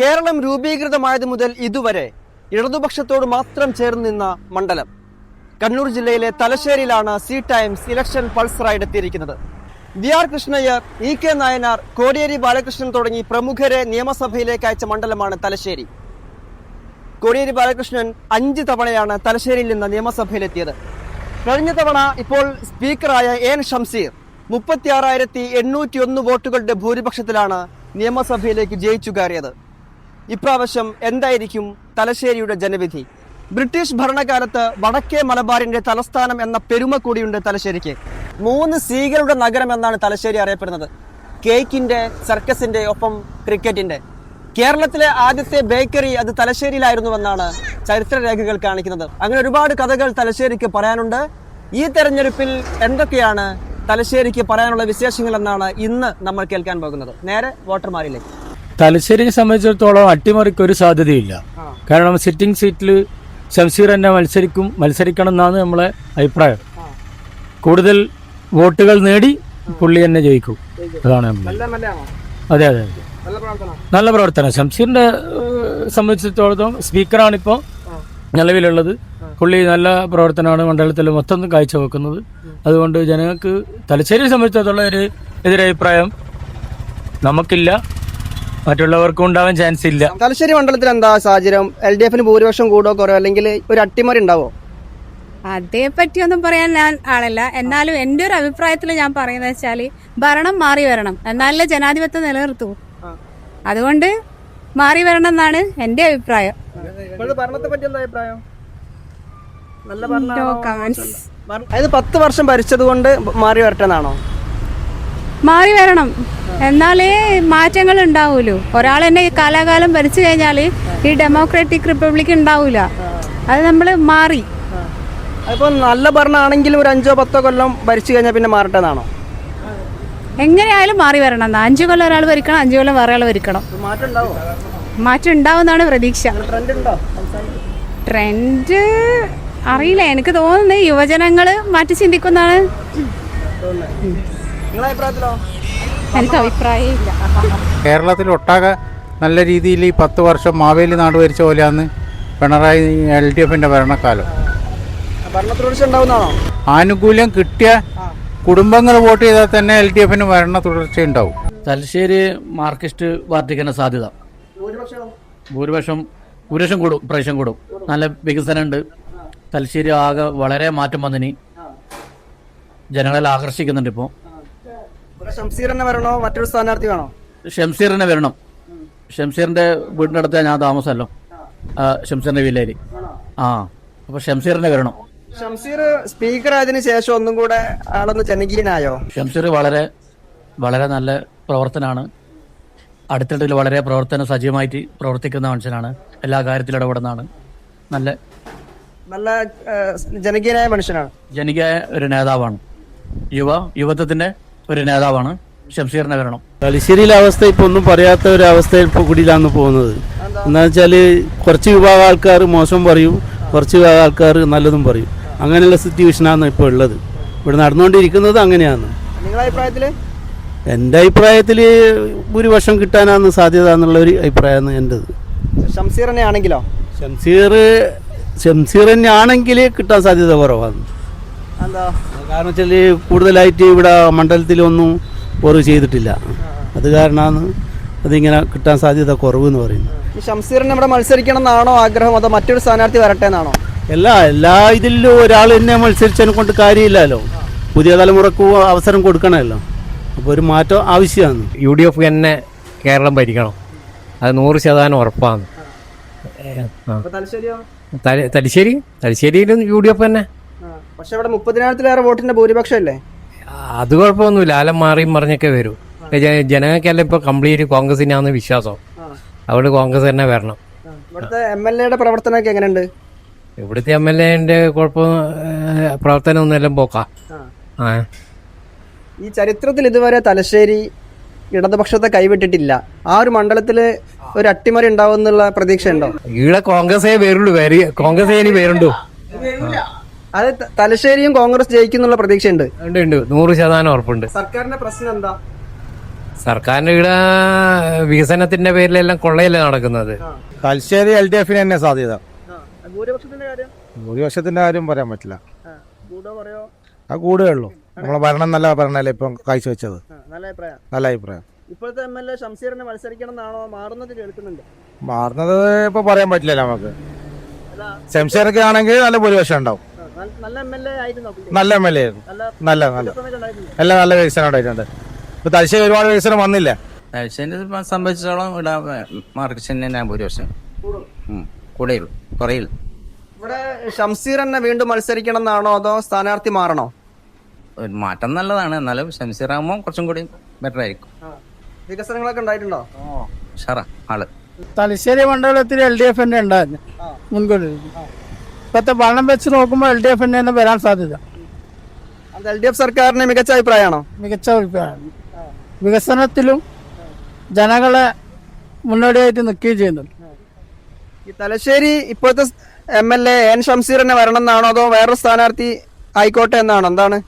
കേരളം രൂപീകൃതമായത് മുതൽ ഇതുവരെ ഇടതുപക്ഷത്തോട് മാത്രം ചേർന്ന് നിന്ന മണ്ഡലം. കണ്ണൂർ ജില്ലയിലെ തലശ്ശേരിയിലാണ് C Times election pulse ride എത്തിയിരിക്കുന്നത്. V R Krishnaiyer E K Nayanar Kodiyeri Balakrishnan തുടങ്ങി പ്രമുഖരെ നിയമസഭയിലേക്ക് അയച്ച മണ്ഡലമാണ് തലശ്ശേരി. കോടിയേരി ബാലകൃഷ്ണൻ അഞ്ച് തവണയാണ് തലശ്ശേരിയിൽ നിന്ന് നിയമസഭയിലെത്തിയത്. കഴിഞ്ഞ തവണ ഇപ്പോൾ സ്പീക്കറായ എൻ ഷംസീർ മുപ്പത്തി ആറായിരത്തി എണ്ണൂറ്റി ഒന്ന് വോട്ടുകളുടെ ഭൂരിപക്ഷത്തിലാണ് നിയമസഭയിലേക്ക് ജയിച്ചു കയറിയത്. ഇപ്രാവശ്യം എന്തായിരിക്കും തലശ്ശേരിയുടെ ജനവിധി? ബ്രിട്ടീഷ് ഭരണകാലത്ത് വടക്കേ മലബാറിന്റെ തലസ്ഥാനം എന്ന പെരുമ കൂടിയുണ്ട് തലശ്ശേരിക്ക്. മൂന്ന് സീകളുടെ നഗരം എന്നാണ് തലശ്ശേരി അറിയപ്പെടുന്നത്. കേക്കിന്റെ സർക്കസിന്റെ ഒപ്പം ക്രിക്കറ്റിന്റെ. കേരളത്തിലെ ആദ്യത്തെ ബേക്കറി അത് തലശ്ശേരിയിലായിരുന്നുവെന്നാണ് ചരിത്രരേഖകൾ കാണിക്കുന്നത്. അങ്ങനെ ഒരുപാട് കഥകൾ തലശ്ശേരിക്ക് പറയാനുണ്ട്. ഈ തെരഞ്ഞെടുപ്പിൽ എന്തൊക്കെയാണ് തലശ്ശേരിക്ക് പറയാനുള്ള വിശേഷങ്ങൾ എന്നാണ് ഇന്ന് നമ്മൾ കേൾക്കാൻ പോകുന്നത്. നേരെ വോട്ടർമാരിലേക്ക്. തലശ്ശേരിയെ സംബന്ധിച്ചിടത്തോളം അട്ടിമറിക്ക് ഒരു സാധ്യതയില്ല. കാരണം സിറ്റിംഗ് സീറ്റിൽ ശംസീർ തന്നെ മത്സരിക്കും മത്സരിക്കണം എന്നാണ് നമ്മളെ അഭിപ്രായം. കൂടുതൽ വോട്ടുകൾ നേടി പുള്ളി തന്നെ ജയിക്കും. അതാണ് അതെ അതെ നല്ല പ്രവർത്തനം. ശംസീറിന്റെ പ്രവർത്തനം. ഷംസീറിന്റെ ഇപ്പോൾ സംബന്ധിച്ചിടത്തോളം നിലവിലുള്ളത്. പുള്ളി നല്ല പ്രവർത്തനമാണ് മണ്ഡലത്തിൽ മൊത്തം കാഴ്ചവെക്കുന്നത് അതുകൊണ്ട് ജനങ്ങൾക്ക് തലശ്ശേരിയെ സംബന്ധിച്ചിടത്തോളം ഒരു എതിരഭിപ്രായം നമുക്കില്ല. മറ്റുള്ളവർക്കും ഉണ്ടാവാൻ ചാൻസ് ഇല്ല. തലശ്ശേരി മണ്ഡലത്തിൽ എന്താ സാഹചര്യം? എൽ ഡി എഫിന് ഭൂരിപക്ഷം കൂടോ കുറയോ അല്ലെങ്കിൽ ഒരു അട്ടിമറി ഉണ്ടാവോ? അതേ പറ്റിയൊന്നും പറയാൻ ഞാൻ ആളല്ല. എന്നാലും എന്റെ ഒരു അഭിപ്രായത്തിൽ ഞാൻ പറയുന്നത് വെച്ചാൽ ഭരണം മാറി വരണം. എന്നാലേ ജനാധിപത്യം നിലനിർത്തൂ. അതുകൊണ്ട് മാറി വരണം എന്നാണ് എന്റെ അഭിപ്രായം. പറ്റി. അതായത് പത്ത് വർഷം ഭരിച്ചത് കൊണ്ട് മാറി വരട്ടെ എന്നാണോ മാറി വരണം. എന്നാലേ മാറ്റങ്ങൾ ഉണ്ടാവൂലോ ഒരാൾ എന്നെ കാലാകാലം ഭരിച്ചു കഴിഞ്ഞാൽ ഈ ഡെമോക്രാറ്റിക് റിപ്പബ്ലിക് ഉണ്ടാവില്ല അത് നമ്മൾ മാറി. നല്ല ഭരണമാണെങ്കിലും ഒരു അഞ്ചോ പത്തോ കൊല്ലം ഭരിച്ചു കഴിഞ്ഞാൽ പിന്നെ മാറട്ടെ എന്നാണോ? എങ്ങനെയായാലും മാറി വരണം എന്നാ. അഞ്ചു കൊല്ലം ഒരാൾ ഭരിക്കണം അഞ്ചു കൊല്ലം വേറെ ആൾ ഭരിക്കണം. മാറ്റം ഉണ്ടാവോ? മാറ്റം ഉണ്ടാവുമെന്നാണ് പ്രതീക്ഷ. ട്രെൻഡ് അറിയില്ല. എനിക്ക് തോന്നുന്നത് യുവജനങ്ങൾ മാറ്റി ചിന്തിക്കുന്നതാണ് നിങ്ങളെ അഭിപ്രായത്തിലോ എനിക്ക് കേരളത്തിൽ ഒട്ടാകെ നല്ല രീതിയിൽ ഈ പത്ത് വർഷം മാവേലി നാട് ഭരിച്ച പോലെയാണ് പിണറായി എൽ ഡി എഫിന്റെ ഭരണക്കാലം ഭരണ തുടർച്ച ഉണ്ടാവുന്നതാണോ? ആനുകൂല്യം കിട്ടിയ കുടുംബങ്ങൾ വോട്ട് ചെയ്താൽ തന്നെ എൽ ഡി എഫിന് ഭരണ തുടർച്ച ഉണ്ടാവും. തലശ്ശേരി മാർക്സിസ്റ്റ് പാർട്ടിക്കാണ് സാധ്യത. ഭൂരിപക്ഷം ഭൂരിപക്ഷം കൂടും പ്രാവശ്യം കൂടും. നല്ല വികസനമുണ്ട്. തലശ്ശേരി ആകെ വളരെ മാറ്റം വന്നിനി. ജനങ്ങളെ ആകർഷിക്കുന്നുണ്ട് ഇപ്പോൾ. ഷംസീർ തന്നെ വരണോ? മറ്റൊരു സ്ഥാനാർത്ഥി വേണോ? ഷംസീറിനെ വരണം. ഷംസീറിന്റെ വീടിന്റെ അടുത്ത് ഞാൻ താമസമല്ലോ. ഷംസീറിന്റെ വില്ലേജ് ആ അപ്പോൾ ഷംസീറിനെ വരണം. ഷംസീർ സ്പീക്കർ ആയതിനു ശേഷം ഒന്നും കൂടെ ആളൊന്ന് ജനകീയനായോ ഷംസീർ വളരെ വളരെ നല്ല പ്രവർത്തനമാണ് അടുത്തിടയിൽ വളരെ പ്രവർത്തനം സജീവമായിട്ട് പ്രവർത്തിക്കുന്ന മനുഷ്യനാണ്. എല്ലാ കാര്യത്തിലും ഇടപെടുന്നതാണ്. നല്ല നല്ല ജനകീയനായ മനുഷ്യനാണ്. ജനകീയ ഒരു നേതാവാണ്. യുവ യുവത്വത്തിന്റെ ഒരു നേതാവാണ് ഷംസീറിനെ വരണം തലശ്ശേരിയിലെ അവസ്ഥ ഇപ്പൊ ഒന്നും പറയാത്ത ഒരു അവസ്ഥയിൽ കൂടിയിലാണ് പോകുന്നത്. എന്താ? വെച്ചാൽ കുറച്ച് വിഭാഗം ആൾക്കാർ മോശം പറയും കുറച്ച് വിഭാഗം ആൾക്കാർ നല്ലതും പറയും. അങ്ങനെയുള്ള സിറ്റുവേഷനാണ് ഇപ്പോൾ ഉള്ളത്. ഇവിടെ നടന്നുകൊണ്ടിരിക്കുന്നത് അങ്ങനെയാണ്. എന്റെ അഭിപ്രായത്തിൽ എന്റെ അഭിപ്രായത്തിൽ ഭൂരിപക്ഷം കിട്ടാനാണ് സാധ്യത എന്നുള്ള ഒരു അഭിപ്രായമാണ് എന്റെത് ഷംസീർ ആണെങ്കിലോ ഷംസീർ ഷംസീർ തന്നെ ആണെങ്കിൽ കിട്ടാൻ സാധ്യത കുറവാണ്. എന്താ? കാരണം വെച്ചാൽ കൂടുതലായിട്ട് ഇവിടെ മണ്ഡലത്തിലൊന്നും ഓർവ് ചെയ്തിട്ടില്ല. അത് കാരണമാണ് അതിങ്ങനെ കിട്ടാൻ സാധ്യത കുറവ് എന്ന് പറയുന്നത് ഷംസീറിന് ഇവിടെ മത്സരിക്കണം എന്നാണോ ആഗ്രഹം? അതോ മറ്റൊരു സ്ഥാനാർത്ഥി വരട്ടെ എന്നാണോ? എല്ലാ എല്ലാ ഇതിലും ഒരാൾ എന്നെ മത്സരിച്ചതിനെ കൊണ്ട് കാര്യമില്ലല്ലോ. പുതിയ തലമുറയ്ക്ക് അവസരം കൊടുക്കണമല്ലോ. അപ്പോൾ ഒരു മാറ്റം ആവശ്യമാണ്. യു ഡി എഫ് തന്നെ കേരളം ഭരിക്കണം. അത് നൂറ് ശതമാനം ഉറപ്പാണ്. തലശ്ശേരി തലശ്ശേരി? തലശ്ശേരിയിലും യു ഡി എഫ് തന്നെ. പക്ഷെ ഇവിടെ മുപ്പതിനായിരത്തിലേറെ വോട്ടിന്റെ ഭൂരിപക്ഷം അല്ലേ അത് കുഴപ്പമൊന്നുമില്ല. ആലം മാറിയും പറഞ്ഞൊക്കെ വരും. ജനങ്ങൾക്കല്ല ഇപ്പോൾ കംപ്ലീറ്റ് കോൺഗ്രസിനാന്ന് വിശ്വാസം. അവിടെ കോൺഗ്രസ് തന്നെ വരണം. ഇവിടുത്തെ എം എൽ എയുടെ പ്രവർത്തനമൊക്കെ എങ്ങനെയുണ്ട്? ഇവിടുത്തെ എം എൽ എന്റെ കുഴപ്പം പ്രവർത്തനം എല്ലാം പോക്കാ. ആ. ഈ ചരിത്രത്തിൽ ഇതുവരെ തലശ്ശേരി ഇടതുപക്ഷത്തെ കൈവിട്ടിട്ടില്ല. ആ ഒരു മണ്ഡലത്തിൽ ഒരു അട്ടിമറി ഉണ്ടാവും എന്നുള്ള പ്രതീക്ഷ ഉണ്ടോ ഇവിടെ കോൺഗ്രസേ പേരുള്ളൂ പേര് കോൺഗ്രസേ ഇനി പേരുണ്ടോ അത് തലശ്ശേരിയും കോൺഗ്രസ് ജയിക്കുന്നുള്ള പ്രതീക്ഷയുണ്ട്. ഉണ്ട് ഉണ്ട്. നൂറ് ശതമാനം ഉറപ്പുണ്ട്. സർക്കാരിന്റെ പ്രശ്നം എന്താ? സർക്കാരിന്റെ ഇവിടെ വികസനത്തിന്റെ പേരിലെല്ലാം കൊള്ളയല്ലേ നടക്കുന്നത്. തലശ്ശേരി എൽ ഡി എഫിന് തന്നെ സാധ്യത. ഭൂരിപക്ഷത്തിന്റെ കാര്യം? ഭൂരിപക്ഷത്തിന്റെ കാര്യം പറയാൻ പറ്റില്ല. കൂടെ പറയോ ആ കൂടേ ഉള്ളൂ. നമ്മളെ ഭരണം നല്ല ഭരണല്ലേ ഇപ്പം കാഴ്ചവെച്ചത് നല്ല അഭിപ്രായം. നല്ല അഭിപ്രായം. ഇപ്പോഴത്തെ എം എൽ എ ഷംസീറിനെ മത്സരിക്കണം എന്നാണോ മാറുന്നത് കേൾക്കുന്നുണ്ട്? മാറുന്നത് ഇപ്പൊ പറയാൻ പറ്റില്ല നമുക്ക്. ഷംസീറൊക്കെ ആണെങ്കിൽ നല്ല ഭൂരിപക്ഷം ഉണ്ടാവും. നല്ല എം എൽ എ ആയിരുന്നു നല്ല നല്ല നല്ല നല്ല. എല്ലാം നല്ല വികസനം ഉണ്ടായിട്ടുണ്ട്. ഇപ്പൊ തലശ്ശേരി ഒരുപാട് വികസനം വന്നില്ല. തലശ്ശേരി സംബന്ധിച്ചോളം ഇവിടെ മാർക്ക് തന്നെ ഭൂരിപക്ഷം. കൂടെയുള്ളൂ കുറയില്ല ഇവിടെ ഷംസീർ എന്നെ വീണ്ടും മത്സരിക്കണം എന്നാണോ അതോ സ്ഥാനാർത്ഥി മാറണോ? ഒരു മാറ്റം നല്ലതാണ്. എന്നാലും ഷംസീർ ആകുമ്പോൾ കുറച്ചും കൂടി ബെറ്റർ ആയിരിക്കും. വികസനങ്ങളൊക്കെ ഉണ്ടായിട്ടുണ്ടോ? ഷറ ആൾ. തലശ്ശേരി മണ്ഡലത്തിൽ എൽ ഡി എഫ് തന്നെ ഉണ്ടായിരുന്നു. മുൻകൂട്ടി. ഇപ്പോഴത്തെ ഭരണം വെച്ച് നോക്കുമ്പോൾ എൽ ഡി എഫ് തന്നെ വരാൻ സാധ്യത. എൽ ഡി എഫ് സർക്കാരിന് മികച്ച അഭിപ്രായമാണോ? മികച്ച അഭിപ്രായമാണ്. വികസനത്തിലും ജനങ്ങളെ മുന്നോടിയായിട്ട് നിൽക്കുകയും ചെയ്യുന്നുണ്ട്. ഈ തലശ്ശേരി ഇപ്പോഴത്തെ M L A N Shamseer തന്നെ വരണം എന്നാണോ അതോ വേറൊരു സ്ഥാനാർത്ഥി ആയിക്കോട്ടെ എന്നാണോ? എന്താണ്?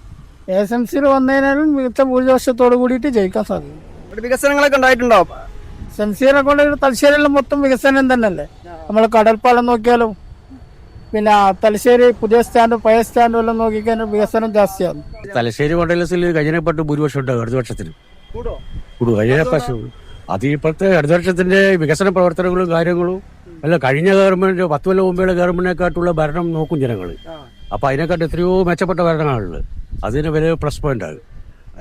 എസ് എം സിയിൽ വന്നതിനാലും മികച്ച ഭൂരിപക്ഷത്തോട് കൂടിയിട്ട് ജയിക്കാൻ സാധിക്കും ഇവിടെ വികസനങ്ങളൊക്കെ ഉണ്ടായിട്ടുണ്ടോ? സെൻസിയറെ കൊണ്ട് തലശ്ശേരിയിലും മൊത്തം വികസനം തന്നെയല്ലേ? നമ്മൾ കടൽപ്പാലം നോക്കിയാലും പിന്നെ തലശ്ശേരി പുതിയ സ്റ്റാൻഡും പഴയ സ്റ്റാൻഡും എല്ലാം നോക്കിക്കഴിഞ്ഞാൽ വികസനം ജാസ്തിയാണ്. തലശ്ശേരി മണ്ഡലത്തിൽ കഴിഞ്ഞപ്പെട്ട് ഭൂരിപക്ഷം ഉണ്ടാകും അടുത്ത വർഷത്തിൽ. കൂടും കഴിഞ്ഞ പ്രാവശ്യം അത് ഇപ്പോഴത്തെ അടുത്ത വർഷത്തിന്റെ വികസന പ്രവർത്തനങ്ങളും കാര്യങ്ങളും അല്ല കഴിഞ്ഞ ഗവൺമെന്റ് പത്ത് കൊല്ലം മുമ്പേ ഗവൺമെന്റിനെക്കാട്ടുള്ള ഭരണം നോക്കും ജനങ്ങൾ അപ്പൊ അതിനെക്കാട്ട് എത്രയോ മെച്ചപ്പെട്ട ഭരണമാണുള്ളത് അതിന് വലിയ പ്ലസ് പോയിന്റ് ആകും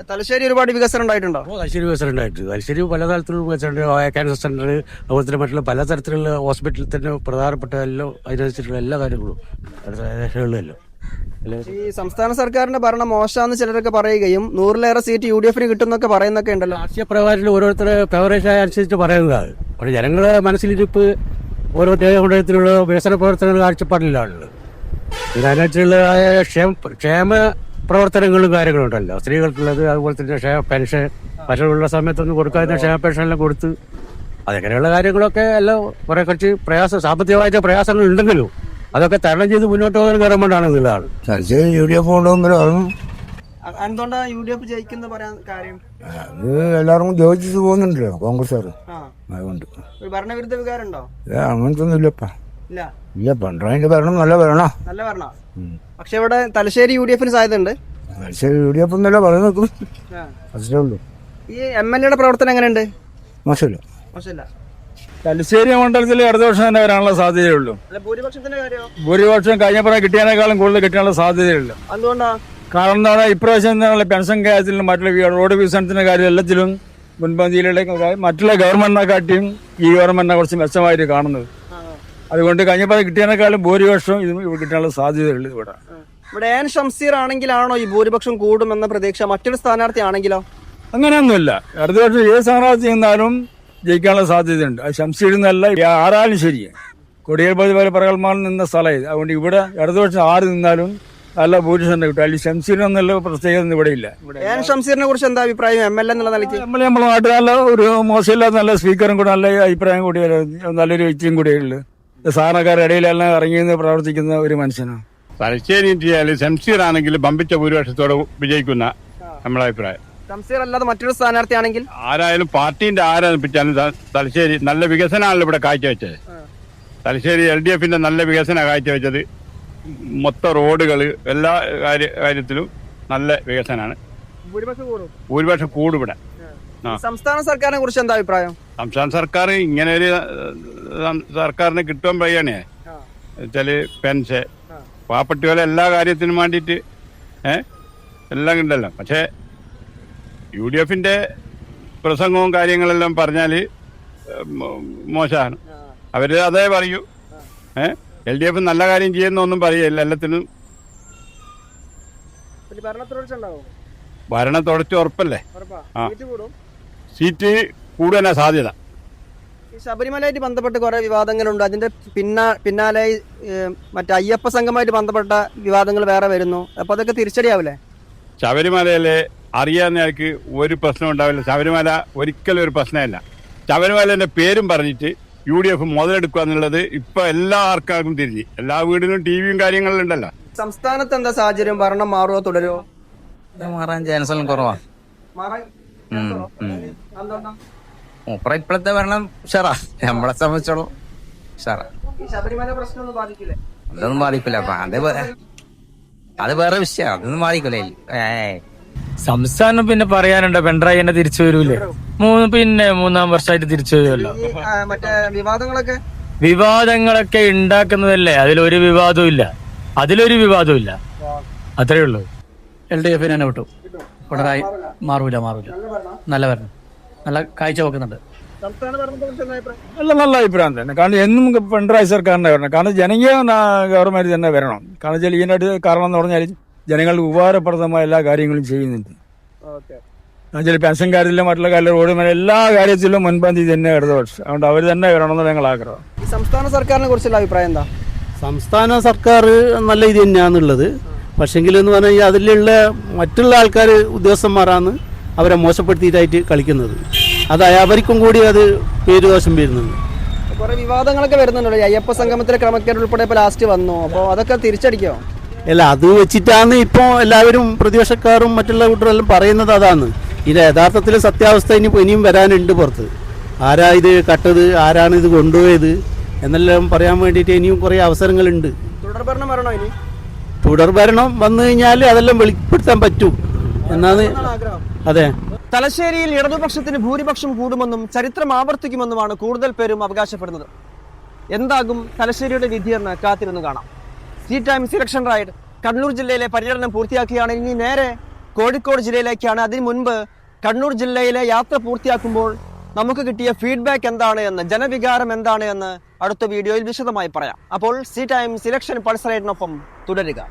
തലശ്ശേരി ഒരുപാട് വികസനം ഉണ്ടായിട്ടുണ്ടോ? ഓ തലശ്ശേരി വികസനം ഉണ്ടായിട്ട് തലശ്ശേരി പല തരത്തിലുള്ള വികസനം ക്യാൻസർ സെന്റർ അതുപോലെ തന്നെ മറ്റുള്ള പല തരത്തിലുള്ള ഹോസ്പിറ്റലിൽ തന്നെ പ്രധാനപ്പെട്ട എല്ലാം അതിനനുസരിച്ചുള്ള എല്ലാ കാര്യങ്ങളും. എല്ലാം ഈ സംസ്ഥാന സർക്കാരിന്റെ ഭരണം മോശമാണെന്ന് ചിലരൊക്കെ പറയുകയും നൂറിലേറെ സീറ്റ് യു ഡി എഫിന് കിട്ടുന്നൊക്കെ പറയുന്നൊക്കെ ഉണ്ടല്ലോ. രാഷ്ട്രീയ പ്രകാരത്തിൽ ഓരോരുത്തരുടെ ഫേവറേഷൻ അനുസരിച്ച് പറയുന്നതാണ്. പക്ഷേ ജനങ്ങളുടെ മനസ്സിലിരിപ്പ് ഓരോ ദേവമണ്ഡലത്തിലുള്ള വികസന പ്രവർത്തനങ്ങൾ കാഴ്ചപ്പാടിലാണുള്ളത് പിന്നെ അതിനനുസരിച്ചുള്ളതായ ക്ഷേമ ക്ഷേമ പ്രവർത്തനങ്ങളും കാര്യങ്ങളും ഉണ്ടല്ലോ. സ്ത്രീകൾക്കുള്ളത് അതുപോലെ തന്നെ ക്ഷേമ പെൻഷൻ പശുള്ള സമയത്തൊന്നും കൊടുക്കാതെ ക്ഷേമ പെൻഷൻ എല്ലാം കൊടുത്ത് അതങ്ങനെയുള്ള കാര്യങ്ങളൊക്കെ എല്ലാം കുറെ കുറച്ച് പ്രയാസം സാമ്പത്തികമായിട്ട് പ്രയാസങ്ങൾ ഉണ്ടെങ്കിലും അതൊക്കെ തരണം ചെയ്ത് മുന്നോട്ട് പോകാൻ ഗവൺമെന്റാണ് എന്നുള്ളതാണ്. തലശ്ശേരി യു ഡി എഫ് കൊണ്ടുവന്നല്ലോ അതും എന്തുകൊണ്ടാണ് യു ഡി എഫ് ജയിക്കുന്ന പറയാൻ കാര്യം? അത് എല്ലാവർക്കും ജോലിച്ചു പോകുന്നുണ്ടല്ലോ കോൺഗ്രസ്സുകാർ. ആ. അതുകൊണ്ട്. ഭരണവിരുദ്ധ വികാരം ഉണ്ടോ അങ്ങനത്തെ ഒന്നും ഇല്ലപ്പാ ഇല്ല. പിണറായിന്റെ ഭരണം നല്ല ഭരണ. നല്ല ഭരണ. പക്ഷെ ഇവിടെ തലശ്ശേരി യു ഡി എഫിന് സാധ്യതയുണ്ട്. തലശ്ശേരി യു ഡി എഫ് എന്നല്ല പറയുന്നത് അത്രേ ഉള്ളൂ. ഈ എം എൽ എയുടെ പ്രവർത്തനം എങ്ങനെയുണ്ട്? മോശമില്ല. മോശമില്ല. തലശ്ശേരി മണ്ഡലത്തിൽ അടുത്ത വർഷം തന്നെ വരാനുള്ള സാധ്യതയുള്ളൂ അല്ല ഭൂരിപക്ഷത്തിന്റെ കാര്യമോ? ഭൂരിപക്ഷം കഴിഞ്ഞ പ്രായം കിട്ടിയതിനേക്കാളും കൂടുതൽ കിട്ടാനുള്ള സാധ്യതയുള്ളൂ എന്തുകൊണ്ടാ കാരണം എന്താണ് ഇപ്രാവശ്യം എന്താണ് പെൻഷൻ കാര്യത്തിലും മറ്റുള്ള റോഡ് വികസനത്തിന്റെ കാര്യം എല്ലാത്തിലും മുൻപന്തിയിലുള്ള മറ്റുള്ള ഗവൺമെന്റിനെ കാട്ടിയും ഈ ഗവൺമെന്റിനെ കുറച്ച് മെച്ചമായിട്ട് കാണുന്നത്. അതുകൊണ്ട് കഴിഞ്ഞ പ്രായം കിട്ടിയതിനേക്കാളും ഭൂരിപക്ഷം ഇത് കിട്ടാനുള്ള സാധ്യതയുള്ളൂ ഇവിടെ. ഇവിടെ എൻ ഷംസീർ ആണെങ്കിലാണോ ഈ ഭൂരിപക്ഷം കൂടുമെന്ന പ്രതീക്ഷ മറ്റൊരു സ്ഥാനാർത്ഥി ആണെങ്കിലോ അങ്ങനെയൊന്നുമില്ല. ഇടതുപക്ഷം ഏത് സ്ഥാനാർത്ഥി എന്നാലും ജയിക്കാനുള്ള സാധ്യതയുണ്ട്. അത് ശംസീർ എന്നല്ല ആരാലും ശരി. കൊടിയേർപ്പതി പോലെ പ്രഗത്ഭമാനം നിന്ന സ്ഥലം ഇത്. അതുകൊണ്ട് ഇവിടെ ഇടതുപക്ഷം ആര് നിന്നാലും നല്ല ഭൂരിപക്ഷം കിട്ടും. അല്ലെങ്കിൽ ശംസീറിനെന്നുള്ള പ്രത്യേകത ഇവിടെ ഇല്ല. എൻ ഷംസീറിനെ കുറിച്ച് എന്താ അഭിപ്രായം? എം എൽ എ എന്നുള്ള നിലയ്ക്ക്? നമ്മൾ നമ്മുടെ നാട്ടിൽ നല്ല ഒരു മോശമില്ലാത്ത നല്ല സ്പീക്കറും കൂടെ നല്ല അഭിപ്രായം കൂടി നല്ലൊരു വ്യക്തിയും കൂടിയുള്ളു സാധാരണക്കാരുടെ ഇടയിലെല്ലാം ഇറങ്ങി നിന്ന് പ്രവർത്തിക്കുന്ന ഒരു മനുഷ്യനാണ് തലശ്ശേരി ഇന്ത്യയിൽ ശംസീർ ആണെങ്കിൽ ബമ്പിച്ച ഭൂരിപക്ഷത്തോടെ വിജയിക്കുന്ന നമ്മളെ അഭിപ്രായം. ശംസീർ അല്ലാതെ മറ്റൊരു സ്ഥാനാർത്ഥിയാണെങ്കിൽ? ആരായാലും പാർട്ടിന്റെ ആരാധിപ്പിച്ചാലും തലശ്ശേരി നല്ല വികസനമാണല്ലോ ഇവിടെ കാഴ്ചവെച്ചത്. തലശ്ശേരി എൽ ഡി എഫിന്റെ നല്ല വികസന കാഴ്ചവെച്ചത്. മൊത്ത റോഡുകൾ എല്ലാ കാര്യ കാര്യത്തിലും നല്ല വികസനമാണ് ഭൂരിപക്ഷം കൂടും. ഭൂരിപക്ഷം കൂടും ഇവിടെ. സംസ്ഥാന സർക്കാരിനെ കുറിച്ച് എന്താ അഭിപ്രായം? സംസ്ഥാന സർക്കാർ ഇങ്ങനെ ഒരു സർക്കാരിനെ കിട്ടുവാൻ പറയണേ വെച്ചാൽ പെൻഷൻ പാവപ്പെട്ട എല്ലാ കാര്യത്തിനും വേണ്ടിയിട്ട് ഏ? എല്ലാം ഉണ്ടല്ലോ. പക്ഷേ യു ഡി എഫിന്റെ പ്രസംഗവും കാര്യങ്ങളെല്ലാം പറഞ്ഞാൽ മോശമാണ്. അവർ അതേ പറയൂ. ഏഹ് എൽ ഡി എഫ് നല്ല കാര്യം ചെയ്യുന്നൊന്നും പറയില്ല. എല്ലാത്തിനും ഭരണം തുടച്ച് ഉറപ്പല്ലേ? ഉറപ്പാ. ആ. സീറ്റ് കൂടാനാ സാധ്യത. ഈ ശബരിമലയായിട്ട് ബന്ധപ്പെട്ട് കുറെ വിവാദങ്ങളുണ്ട്. അതിന്റെ പിന്നാ പിന്നാലെ മറ്റേ അയ്യപ്പ സംഘമായിട്ട് ബന്ധപ്പെട്ട വിവാദങ്ങൾ വേറെ വരുന്നു. അപ്പൊ അതൊക്കെ തിരിച്ചടിയാവില്ലേ? ശബരിമലയിലെ അറിയാവുന്നയാൾക്ക് ഒരു പ്രശ്നം ഉണ്ടാവില്ല. ശബരിമല ഒരിക്കലും ഒരു പ്രശ്നമല്ല. ശബരിമലന്റെ പേരും പറഞ്ഞിട്ട് യു ഡി എഫ് മുതലെടുക്കുക എന്നുള്ളത് ഇപ്പൊ എല്ലാ ആൾക്കാർക്കും തിരിഞ്ഞ്. എല്ലാ വീടിനും ടി വിയും കാര്യങ്ങളും ഉണ്ടല്ലോ. സംസ്ഥാനത്ത് എന്താ സാഹചര്യം? ഭരണം മാറുമോ തുടരുമോ മാറാൻ ചാൻസ് എല്ലാം കുറവാണ് മാറാൻ. മൂപ്പറ ഇപ്പോഴത്തെ ഭരണം ഉഷാറാ. നമ്മളെ സംബന്ധിച്ചോളം ബാധിക്കില്ലേ? അതൊന്നും ബാധിക്കില്ല. അത് വേ- അത് വേറെ വിഷയം. അതൊന്നും ബാധിക്കില്ല. സംസ്ഥാനം പിന്നെ പറയാനുണ്ട്? പിണറായി തന്നെ തിരിച്ചു വരൂലേ? മൂന്ന് പിന്നെ മൂന്നാം വർഷമായിട്ട് തിരിച്ചു വരുമല്ലോ. മറ്റേ വിവാദങ്ങളൊക്കെ? വിവാദങ്ങളൊക്കെ ഉണ്ടാക്കുന്നതല്ലേ അതിലൊരു വിവാദവും ഇല്ല. അതിലൊരു വിവാദവും ഇല്ല. അത്രേ ഉള്ളൂ. എൽ ഡി എഫിനെ വിട്ടു. പിണറായി മാറൂല. മാറൂല നല്ല ഭരണം. നല്ല കാഴ്ച വെക്കുന്നുണ്ട്. സംസ്ഥാന ഭരണത്തെ കുറിച്ച് എന്താ നല്ല നല്ല അഭിപ്രായം തന്നെ. കാരണം എന്നും പിണറായി സർക്കാരിന്റെ വരണം കാരണം ജനകീയ ഗവൺമെന്റ് തന്നെ വരണം. കാരണം വെച്ചാൽ ഇതിനായിട്ട് കാരണം എന്ന് പറഞ്ഞാൽ ജനങ്ങൾക്ക് ഉപകാരപ്രദമായ എല്ലാ കാര്യങ്ങളും ചെയ്യുന്നുണ്ട്. ഓക്കെ. എന്നുവെച്ചാൽ പെൻഷൻ കാര്യത്തിലും മറ്റുള്ള കാര്യത്തിലും റോഡ് മേലെ എല്ലാ കാര്യത്തിലും മുൻപന്തി തന്നെ ഇടതുപക്ഷം. അതുകൊണ്ട് അവർ തന്നെ വരണമെന്ന് ഞങ്ങൾ ആഗ്രഹം. ഈ സംസ്ഥാന സർക്കാരിനെ കുറിച്ചുള്ള അഭിപ്രായം എന്താ? സംസ്ഥാന സർക്കാർ നല്ല ഇത് തന്നെയാണുള്ളത് പക്ഷെങ്കിൽ എന്ന് പറഞ്ഞു കഴിഞ്ഞാൽ അതിലുള്ള മറ്റുള്ള ആൾക്കാർ ഉദ്യോഗസ്ഥന്മാരാണ് അവരെ മോശപ്പെടുത്തിയിട്ടായിട്ട് കളിക്കുന്നത്. അത് അവർക്കും കൂടി അത് പേരുദോഷം വരുന്നുണ്ട്. കുറേ വിവാദങ്ങളൊക്കെ വരുന്നുണ്ടല്ലോ. അയ്യപ്പ സംഗമത്തിലെ ക്രമക്കേട് ഉൾപ്പെടെ ഇപ്പോൾ ലാസ്റ്റ് വന്നു. അപ്പോൾ അതൊക്കെ തിരിച്ചടിക്കോ? അല്ല അത് വെച്ചിട്ടാണ് ഇപ്പോൾ എല്ലാവരും പ്രതിപക്ഷക്കാരും മറ്റുള്ള കൂട്ടരെല്ലാം പറയുന്നത് അതാണ്. ഇത് യഥാർത്ഥത്തിൽ സത്യാവസ്ഥ ഇനി ഇനിയും വരാനുണ്ട് പുറത്ത്. ആരാ ഇത് കട്ടത്? ആരാണ് ഇത് കൊണ്ടുപോയത്? എന്നെല്ലാം പറയാൻ വേണ്ടിയിട്ട് ഇനിയും കുറേ അവസരങ്ങളുണ്ട്. തുടർഭരണം വരണോ ഇനി? തുടർ ഭരണം വന്നു കഴിഞ്ഞാൽ അതെല്ലാം വെളിപ്പെടുത്താൻ പറ്റൂ. എന്നാണ് അതെ. തലശ്ശേരിയിൽ ഇടതുപക്ഷത്തിന് ഭൂരിപക്ഷം കൂടുമെന്നും ചരിത്രം ആവർത്തിക്കുമെന്നുമാണ് കൂടുതൽ പേരും അവകാശപ്പെടുന്നത്. എന്താകും തലശ്ശേരിയുടെ വിധി എന്ന് കാത്തിരുന്ന് കാണാം. C Times election ride Kannur ജില്ലയിലെ പര്യടനം പൂർത്തിയാക്കിയാണ് ഇനി നേരെ കോഴിക്കോട് ജില്ലയിലേക്കാണ്. അതിനു മുൻപ് കണ്ണൂർ ജില്ലയിലെ യാത്ര പൂർത്തിയാക്കുമ്പോൾ നമുക്ക് കിട്ടിയ ഫീഡ്ബാക്ക് എന്താണ് എന്ന് ജനവികാരം എന്താണ് എന്ന് അടുത്ത വീഡിയോയിൽ വിശദമായി പറയാം. അപ്പോൾ സി ടൈംസ് ഇലക്ഷൻ പൾസറേറ്റിനൊപ്പം തുടരുക.